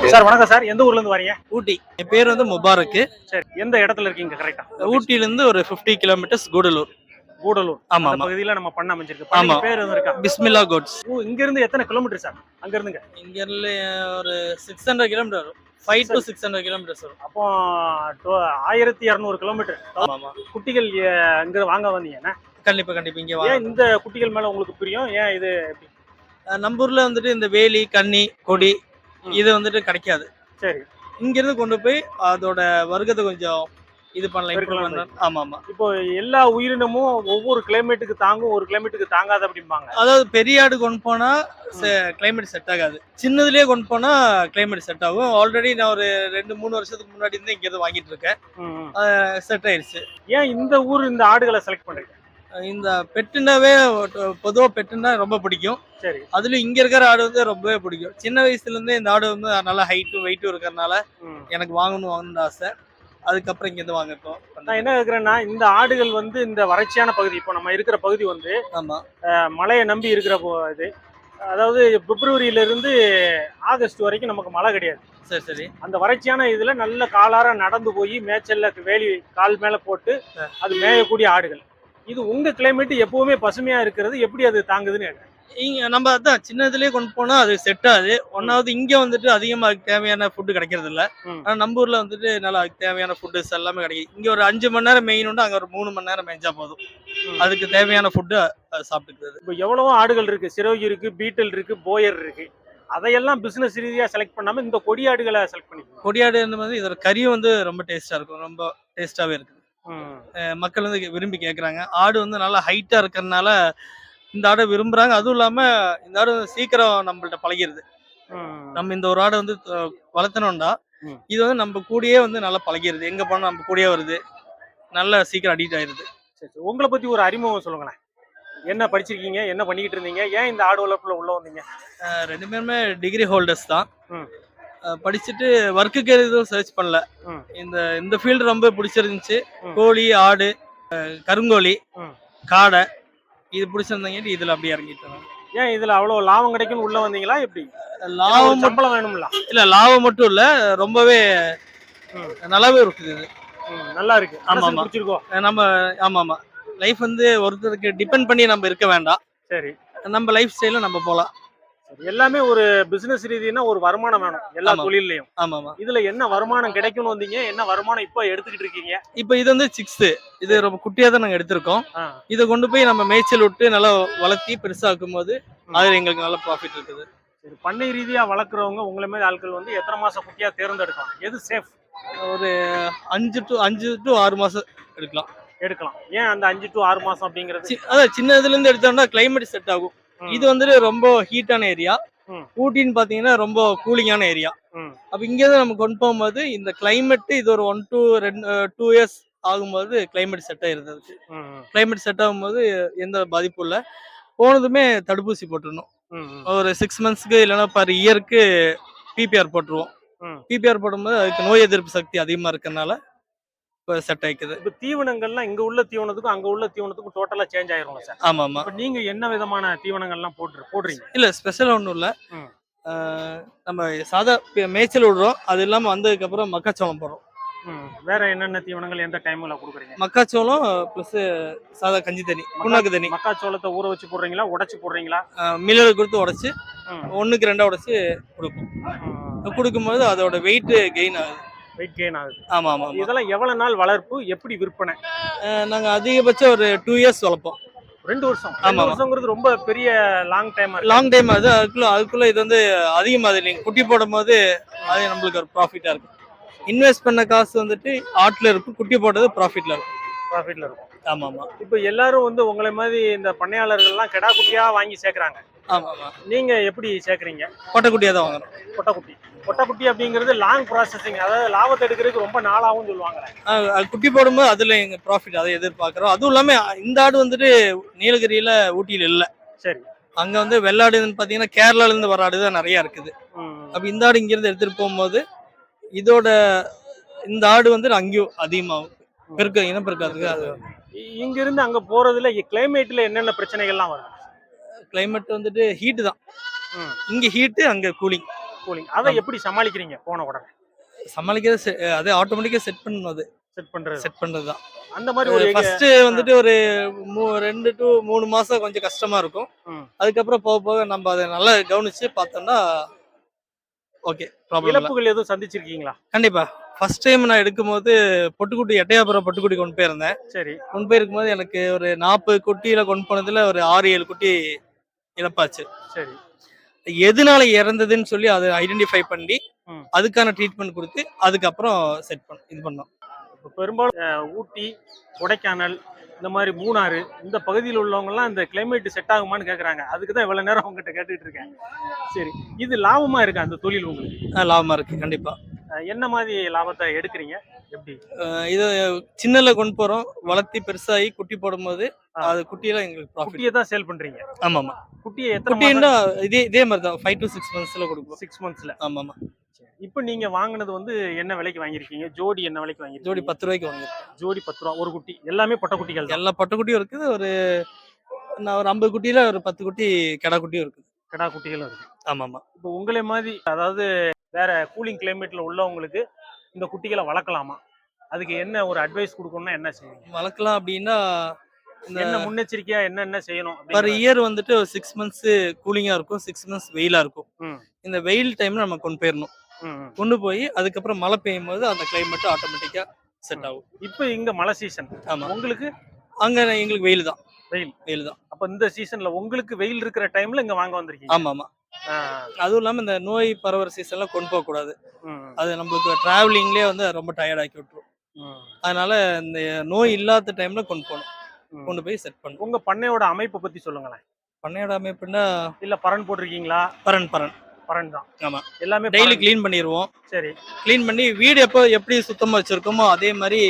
Sir வணக்கம் sir. எந்த ஊர்ல இருந்து வரீங்க? ஊட்டி. என் பேர் வந்து முபாரக்கு. சரி. எந்த இடத்துல இருக்கீங்க கரெக்டா ஊட்டியிலேருந்து ஒரு ஃபிஃப்டி கிலோமீட்டர்ஸ் கூடலூர். கூடலூர். ஆமா பகுதியில நம்ம பண்ண அமைஞ்சிருக்கு. ஆமா. பேர் எதுவும் இருக்கா? பிஸ்மில்லா கோட்ஸ். இங்க இருந்து எத்தனை கிலோமீட்டர் சார்? அங்க இருந்துங்க இங்க இருந்து ஒரு சிக்ஸ் ஹண்ட்ரட் கிலோமீட்டர் வரும். Five to six hundred kilometres வரும். அப்போ டோ- ஆயிரத்தி இரநூறு கிலோமீட்டர் குட்டிகள் இங்க வாங்க வந்தீங்கன்னா கண்டிப்பா கண்டிப்பா. இங்க வாங்க. இந்த குட்டிகள் மேல உங்களுக்கு பிரியம்? ஏன் இது நம்ம ஊர்ல வந்துட்டு இந்த வேலி கன்னி கொடி. இது வந்துட்டு கிடைக்காது. சரி. இங்க இருந்து கொண்டு போய் அதோட வர்க்கத்தை கொஞ்சம் இது பண்ணலாம் இம்ப்ரூவ் பண்ணலாம். ஆமா ஆமா இப்போ எல்லா உயிரினமும் ஒவ்வொரு கிளைமேட்டுக்கு தாங்கும் ஒரு கிளைமேட்டுக்கு தாங்காது அப்படிம்பாங்க. அதாவது பெரிய ஆடு கொண்டு போனா கிளைமேட் செட் ஆகாது. சின்னதுலயே கொண்டு போனா கிளைமேட் செட் ஆகும். ஆல்ரெடி நான் ஒரு ரெண்டு மூணு வருஷத்துக்கு முன்னாடி இருந்து இங்க வாங்கிட்டு இருக்கேன். செட் ஆயிருச்சு. ஏன் இந்த ஊர் இந்த ஆடுகளை செலக்ட் பண்றீங்க? இந்த பெட்டுனாவே பொதுவா பெட்டுனா ரொம்ப பிடிக்கும். சரி. அதுலயும் இங்க இருக்கிற ஆடு வந்து ரொம்பவே பிடிக்கும். சின்ன வயசுல இருந்தே இந்த ஆடு வந்து நல்லா ஹைட்டும் வெயிட்டும் இருக்கிறதுனால. எனக்கு வாங்கணும் வாங்கணும்னு ஆசை. அதுக்கப்புறம் இங்க இருந்து வாங்கிட்டோம். நான் என்ன கேக்குறேன்னா இந்த ஆடுகள் வந்து இந்த வறட்சியான பகுதி இப்போ நம்ம இருக்கிற பகுதி வந்து ஆமா. மழையை நம்பி இருக்கிற இது. அதாவது பிப்ரவரியில இருந்து ஆகஸ்ட் வரைக்கும் நமக்கு மழை கிடையாது. சரி சரி. அந்த வறட்சியான இதுல நல்ல காலார நடந்து போய் மேய்ச்சல்ல வேலி கால் மேல போட்டு அது மேயக்கூடிய ஆடுகள். இது உங்க கிளைமேட் எப்பவுமே பசுமையா இருக்கிறது எப்படி அது தாங்குதுன்னு. இங்க நம்ம அதான் சின்னதுலயே கொண்டு போனா அது செட் ஆகுது. ஒன்னாவது இங்க வந்துட்டு அதிகமா அதுக்கு தேவையான ஃபுட்டு கிடைக்கிறது இல்ல. ம். ஆனா நம்ம ஊர்ல வந்துட்டு நல்லா தேவையான ஃபுட்டுஸ் எல்லாமே கிடைக்கும் இங்க ஒரு அஞ்சு மணி நேரம் மெயினுண்டு அங்க ஒரு மூணு மணி நேரம் மேய்ஞ்சா போதும். அதுக்கு தேவையான ஃபுட்டு சாப்பிட்டுக்கிறது. இப்போ எவ்வளவோ ஆடுகள் இருக்கு சிரோகி இருக்கு பீட்டல் இருக்கு போயர் இருக்கு. அதையெல்லாம் பிசினஸ் ரீதியா செலக்ட் பண்ணாம இந்த கொடி ஆடுகளை செலக்ட் பண்ணிக்கணும் கொடியாடு வந்து இதோட கறியும் வந்து ரொம்ப டேஸ்டா இருக்கும் ரொம்ப டேஸ்டாவே இருக்குது. மக்கள் வந்து விரும்பி கேட்குறாங்க ஆடு வந்து நல்லா ஹைட்டா இருக்கறனால இந்த ஆடை விரும்புறாங்க. அதுவும் இல்லாம இந்த ஆடு சீக்கிரம் நம்மள்ட்ட பழகிருது. நம்ம இந்த ஒரு ஆடை வந்து ம். இது வந்து நம்ம கூடயே வந்து நல்லா பழகிருது. எங்க போனா நம்ம கூடயே வருது. நல்லா சீக்கிரம் அடிக்ட் ஆயிருது. சரி. உங்களை பத்தி ஒரு அறிமுகம் சொல்லுங்களேன். என்ன படிச்சிருக்கீங்க? என்ன பண்ணிக்கிட்டு இருந்தீங்க? ஏன் இந்த ஆடு வளர்ப்புல உள்ள வந்தீங்க? ரெண்டு பேருமே டிகிரி ஹோல்டர்ஸ் தான். படிச்சுட்டு ஒர்க்குக்கு எதுவும் சர்ச் பண்ணல. இந்த இந்த ஃபீல்டு ரொம்ப பிடிச்சிருந்துச்சு. கோழி ஆடு கருங்கோழி. காடை இது பிடிச்சிருந்தாங்க இதுல அப்படியே இறங்கிட்டோம் ஏன் இதுல அவ்வளவு லாபம் கிடைக்கும்னு உள்ள வந்தீங்களா எப்படி லாபம் மட்டும் வேணும்ல இல்ல லாபம் மட்டும் இல்ல ரொம்பவே. நல்லாவே இருக்குது இது நல்லா இருக்கு ஆமா, ஆமா. நம்ம ஆமா ஆமா லைஃப் வந்து ஒருத்தருக்கு டிபெண்ட் பண்ணி நம்ம இருக்க வேண்டாம் சரி நம்ம லைஃப் ஸ்டைல நம்ம போலாம். எல்லாமே ஒரு பிசினஸ் ரீதினா ஒரு வருமானம் வேணும் எல்லா. தொழிலையும் ஆமா ஆமா இதுல என்ன வருமானம் கிடைக்கும்னு வந்தீங்க? என்ன வருமானம் இப்ப எடுத்துக்கிட்டு இருக்கீங்க? இப்போ இது வந்து சிக்ஸ்த் இது ரொம்ப குட்டியா தான் நாங்க எடுத்திருக்கோம். இதை கொண்டு போய் நம்ம மேய்ச்சல் விட்டு நல்லா வளர்த்தி பெருசாக்கும் போது அதுல எங்களுக்கு நல்ல ப்ராஃபிட் இருக்குது. சரி பண்ணை ரீதியா வளர்க்குறவங்க உங்களை மாதிரி ஆட்கள் வந்து எத்தனை மாசம் குட்டியா தேர்ந்தெடுக்கலாம்? எது சேஃப் ஒரு அஞ்சு டு அஞ்சு டு ஆறு மாசம் எடுக்கலாம். எடுக்கலாம். ஏன் அந்த அஞ்சு டு ஆறு மாசம் அப்படிங்கிறது? அதான் சின்ன இதுல இருந்து எடுத்தோம்னா கிளைமேட் செட் ஆகும். இது வந்துட்டு ரொம்ப ஹீட்டான ஏரியா. ஊட்டின்னு பாத்தீங்கன்னா ரொம்ப கூலிங்கான ஏரியா. அப்ப இங்க இருந்து நம்ம கொண்டு போகும்போது இந்த கிளைமேட் இது ஒரு ஒன் டூ ரெண்டு டூ இயர்ஸ் ஆகும்போது கிளைமேட் செட் ம், கிளைமேட் செட் ஆகும்போது எந்த பாதிப்பும் இல்லை போனதுமே தடுப்பூசி போட்டுருணும். ஒரு சிக்ஸ் மந்த்ஸ்க்கு இல்லைன்னா பர் இயருக்கு பிபிஆர் போட்டுருவோம். பிபிஆர் போடும்போது அதுக்கு நோய் எதிர்ப்பு சக்தி அதிகமா இருக்கறனால இப்போ செட் ஆயிக்குது. இப்ப தீவனங்கள்லாம் இங்க உள்ள தீவனத்துக்கும் அங்க உள்ள தீவனத்துக்கும் டோட்டலா சேஞ்ச் ஆயிரும்ல சார் ஆமா ஆமா இப்ப நீங்க என்ன விதமான தீவனங்கள்லாம் போட்டு போடுறீங்க? இல்ல ஸ்பெஷல் ஒன்றும் இல்ல. நம்ம சாதா மேய்ச்சல் விடுறோம். அது இல்லாம வந்ததுக்கு அப்புறம் மக்காச்சோளம் போடுறோம். வேற என்னென்ன தீவனங்கள் எந்த டைம்ல கொடுக்குறீங்க? மக்காச்சோளம் பிளஸ் சாதா கஞ்சி தண்ணி புண்ணாக்கு தண்ணி. மக்காச்சோளத்தை ஊற வச்சு போடுறீங்களா? உடைச்சு போடுறீங்களா? மில்லர் கொடுத்து உடைச்சு. ஒண்ணுக்கு ரெண்டா உடைச்சு கொடுப்போம். கொடுக்கும்போது அதோட வெயிட் கெயின் ஆகுது. வெயிட் கெயின் ஆகுது ஆமா ஆமா ஆமா. இதெல்லாம் எவ்வளவு நாள் வளர்ப்பு? எப்படி விற்பனை? ஆஹ் நாங்க அதிகபட்சம் ஒரு டூ இயர்ஸ் வளர்ப்போம். ரெண்டு வருஷம். ஆமா, ரெண்டு ஆமா. வருஷங்கிறது ரொம்ப பெரிய லாங் டைம் லாங் டைம் அது. அதுக்குள்ள அதுக்குள்ள இது வந்து அதிகமாகுது நீங்க குட்டி போடும் போது அது நம்மளுக்கு ஒரு ப்ராஃபிட்டா இருக்கும் இன்வெஸ்ட் பண்ண காசு வந்துட்டு ஆட்ல இருக்கும் குட்டி போட்டது ப்ராஃபிட்ல இருக்கும் ப்ராஃபிட்ல இருக்கும். ஆமா ஆமா. இப்போ எல்லாரும் வந்து உங்களை மாதிரி இந்த பண்ணையாளர்கள்லாம் கிடா குட்டியா வாங்கி சேர்க்கறாங்க. ஆமா ஆமா. நீங்க எப்படி சேர்க்கறீங்க? கொட்டைக்குட்டியா தான் வாங்குறோம். கொட்டைக்குட்டி கொட்டைக்குட்டி அப்படிங்கிறது லாங் ப்ராசஸிங் அதாவது லாபத்தை எடுக்கிறதுக்கு ரொம்ப நாளாகும் சொல்லுவாங்க குட்டி போடும்போது அதுல எங்க ப்ராஃபிட் அதை எதிர்பார்க்கறோம். அதுவும் இல்லாம இந்த ஆடு வந்துட்டு நீலகிரியில ஊட்டியில இல்ல. சரி. அங்க வந்து வெள்ளாடுன்னு பாத்தீங்கன்னா கேரளால இருந்து வர ஆடு தான் நிறைய இருக்குது. அப்ப இந்த ஆடு இங்க இருந்து எடுத்துட்டு போகும்போது இதோட இந்த ஆடு வந்து அங்கேயும் அதிகமாகும். பெருக்க இனப்பெருக்காதுக்கு அது. இ- இங்க இருந்து அங்க போறதுல கிளைமேட்ல என்னென்ன பிரச்சனைகள்லாம் வரும்? கிளைமேட் வந்துட்டு ஹீட்டு தான். இங்க ஹீட்டு அங்க கூலிங் கூலிங் அதை எப்படி சமாளிக்கிறீங்க போன உடனே? சமாளிக்கிறது அதே ஆட்டோமேட்டிக்காக செட் பண்ணது செட் பண்றது. செட் பண்ணுறது தான். அந்த மாதிரி ஒரு ஃபர்ஸ்ட் வந்துட்டு ஒரு மூ- ரெண்டு டு மூணு மாசம் கொஞ்சம் கஷ்டமா இருக்கும். அதுக்கப்புறம் போக போக நம்ம அதை நல்லா கவனிச்சு பார்த்தோம்னா ஓகே ப்ராப்ளம் இழப்புகள் எதுவும் சந்திச்சிருக்கீங்களா? கண்டிப்பா. ஃபர்ஸ்ட் டைம் நான் எடுக்கும்போது பொட்டுக்குட்டி எட்டையாபுரம் பொட்டுக்குட்டி கொண்டு போயிருந்தேன். சரி. கொண்டு போயிருக்கும் போது எனக்கு ஒரு நாற்பது குட்டியில கொண்டு போனதுல ஒரு ஆறு ஏழு குட்டி இழப்பாச்சு. சரி. எதனால இறந்ததுன்னு சொல்லி அதை ஐடென்டிஃபை பண்ணி. அதுக்கான ட்ரீட்மெண்ட் கொடுத்து அதுக்கப்புறம் செட் பண்ண இது பண்ணோம். இப்ப பெரும்பாலும் ஊட்டி கொடைக்கானல் இந்த மாதிரி மூணாறு இந்த பகுதியில் உள்ளவங்க எல்லாம் இந்த கிளைமேட் செட் ஆகுமான்னு கேக்குறாங்க. அதுக்கு தான் இவ்வளவு நேரம் உங்ககிட்ட கேட்டுட்டு இருக்கேன். சரி இது லாபமா இருக்கு அந்த தொழில் உங்களுக்கு? அஹ் லாபமா இருக்கு கண்டிப்பா. அஹ், என்ன மாதிரி லாபத்தை எடுக்கிறீங்க? இது சின்னல கொண்டு போறோம். வளர்த்தி பெருசாகி குட்டி போடும்போது. அது குட்டியில எங்களுக்கு ப்ராஃபிட் குட்டியை தான் சேல் பண்றீங்க? ஆமா ஆமா குட்டியை எத்தனை குட்டின்னா இதே இதே மாதிரி தான். ஃபைவ் டு சிக்ஸ் மந்த்ஸ்ல கொடுப்போம். சிக்ஸ் மந்த்ஸ்ல ஆமா ஆமா இப்போ நீங்க வாங்குனது வந்து என்ன விலைக்கு வாங்கியிருக்கீங்க? ஜோடி என்ன விலைக்கு வாங்கிருக்கீங்க ஜோடி பத்து ரூபாய்க்கு வாங்கிருக்கோம் ஜோடி பத்து ரூபா ஒரு குட்டி. எல்லாமே பொட்டை குட்டிகள் தான். எல்லா பட்டு குட்டியும் இருக்குது. ஒரு நான் ஒரு ஐம்பது குட்டியில ஒரு பத்து குட்டி கிடா குட்டியும் இருக்குது. கிடா குட்டிகளும் இருக்கு ஆமா ஆமா இப்போ உங்களை மாதிரி அதாவது வேற கூலிங் கிளைமேட்ல உள்ளவங்களுக்கு இந்த குட்டிகளை வளர்க்கலாமா? அதுக்கு என்ன ஒரு அட்வைஸ் கொடுக்கணும்னா என்ன செய்யணும் வளர்க்கலாம் அப்படின்னா என்ன முன்னெச்சரிக்கையா என்ன என்ன செய்யணும் பர்? இயர் வந்துட்டு சிக்ஸ் மந்த்ஸ் கூலிங்கா இருக்கும் சிக்ஸ் மந்த்ஸ் வெயிலா இருக்கும். இந்த வெயில் டைம்ல நம்ம கொண்டு போயிடணும். கொண்டு போய் அதுக்கப்புறம் மழை பெய்யும் போது அந்த கிளைமேட் ஆட்டோமேட்டிக்கா செட் ஆகும். இப்போ இங்க மழை சீசன் ஆமா. உங்களுக்கு? அங்க எங்களுக்கு வெயில் தான் வெயில். வெயில் தான் அப்ப இந்த சீசன்ல உங்களுக்கு வெயில் இருக்கிற டைம்ல இங்க வாங்க வந்திருக்கீங்க. ஆமா ஆமா அதுவும் இல்லாம இந்த நோய் பரவுற சீசன்ல கொண்டு போக கூடாது. ம், அது நம்மளுக்கு டிராவலிங்லேயே வந்து ரொம்ப டயர்ட் ஆக்கி விட்டுரும். அதனால இந்த நோய் இல்லாத டைம்ல கொண்டு போகணும். கொண்டு போய் செட் பண்ணணும். உங்க பண்ணையோட அமைப்பை பத்தி சொல்லுங்களேன். பண்ணையோட அமைப்புன்னா இல்ல பரன் போட்டிருக்கீங்களா? பரன் பரன். பரன் தான். ஆமா. எல்லாமே டெய்லி. க்ளீன் பண்ணிடுவோம் சரி. க்ளீன் பண்ணி வீடு எப்போ எப்படி சுத்தமா வச்சிருக்கோமோ அதே மாதிரி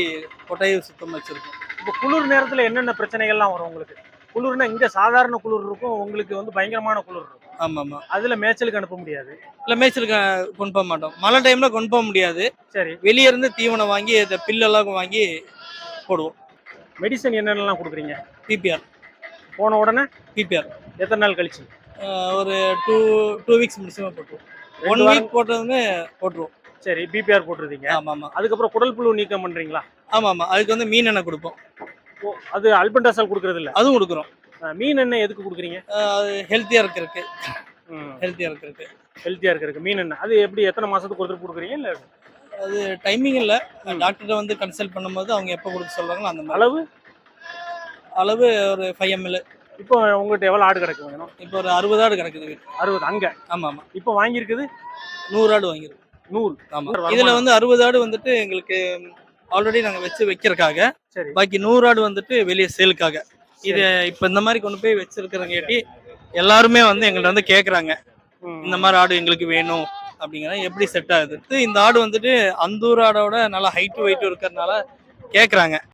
கொட்டையும் சுத்தமா வச்சிருக்கோம். இப்போ குளிர் நேரத்துல என்னென்ன பிரச்சனைகள்லாம் வரும் உங்களுக்கு? குளிர்னா இங்க சாதாரண குளிர் இருக்கும் உங்களுக்கு வந்து பயங்கரமான குளிர் இருக்கும். ஆமா ஆமா அதுல மேய்ச்சலுக்கு அனுப்ப முடியாது. இல்ல மேய்ச்சலுக்கு கொண்டு போக மாட்டோம். மழை டைம்ல கொண்டு போக முடியாது. சரி. வெளியே இருந்து தீவனம் வாங்கி இந்த பில்லெல்லாம் வாங்கி போடுவோம். மெடிசன் என்னென்னலாம் கொடுக்குறீங்க? பிபிஆர் போன உடனே? பிபிஆர் எத்தனை நாள் கழிச்சு? ஒரு டூ டூ வீக்ஸ் முடிச்சுமா போட்டுருவோம். ஒன் வீக் போட்டதுமே போட்டுருவோம். சரி பிபிஆர் போட்டுருந்தீங்க. ஆமா ஆமா அதுக்கப்புறம் குடல் புழு நீக்கம் பண்றீங்களா? ஆமா ஆமா அதுக்கு வந்து மீன் எண்ணெய் கொடுப்போம். அது அல்பண்டாசால் கொடுக்கறது இல்ல அதுவும் கொடுக்குறோம். மீன் எண்ணெய் எதுக்கு கொடுக்குறீங்க? அது ஹெல்த்தியா இருக்கிறதுக்கு. ஹெல்த்தியா இருக்கிறதுக்கு. ஹெல்த்தியா இருக்கிறதுக்கு மீன் எண்ணெய். அது எப்படி எத்தனை மாசத்துக்கு ஒருத்தர் கொடுக்குறீங்க இல்ல அது டைமிங் இல்ல. டாக்டர்கிட்ட வந்து கன்சல்ட் பண்ணும்போது அவங்க எப்போ கொடுக்க சொல்றாங்களோ அந்த அளவு? அளவு ஒரு ஃபைவ் எம்எல் இப்போ உங்ககிட்ட எவ்வளவு ஆடு கிடக்கு வேணும்? இப்போ ஒரு அறுபது ஆடு கிடக்குது அறுபது அங்க? ஆமா ஆமா. இப்போ வாங்கியிருக்குது? நூறு ஆடு வாங்கிருக்கோம் நூறு. ஆமா. வருமானம். இதுல வந்து அறுபது ஆடு வந்துட்டு எங்களுக்கு ஆல்ரெடி நாங்க வச்சு வைக்கிறதுக்காக. சரி. பாக்கி நூறு ஆடு வந்துட்டு வெளியே சேலுக்காக இது இப்ப இந்த மாதிரி கொண்டு போய் வச்சிருக்கிறங்காட்டி எல்லாருமே வந்து எங்கள்ட்ட வந்து கேக்குறாங்க. ம். இந்த மாதிரி ஆடு எங்களுக்கு வேணும் அப்படிங்கிற எப்படி செட் ஆகுது? இந்த ஆடு வந்துட்டு அந்தூர் ஆடோட நல்லா ஹைட்டு வெயிட்டும் இருக்கிறதுனால கேக்குறாங்க.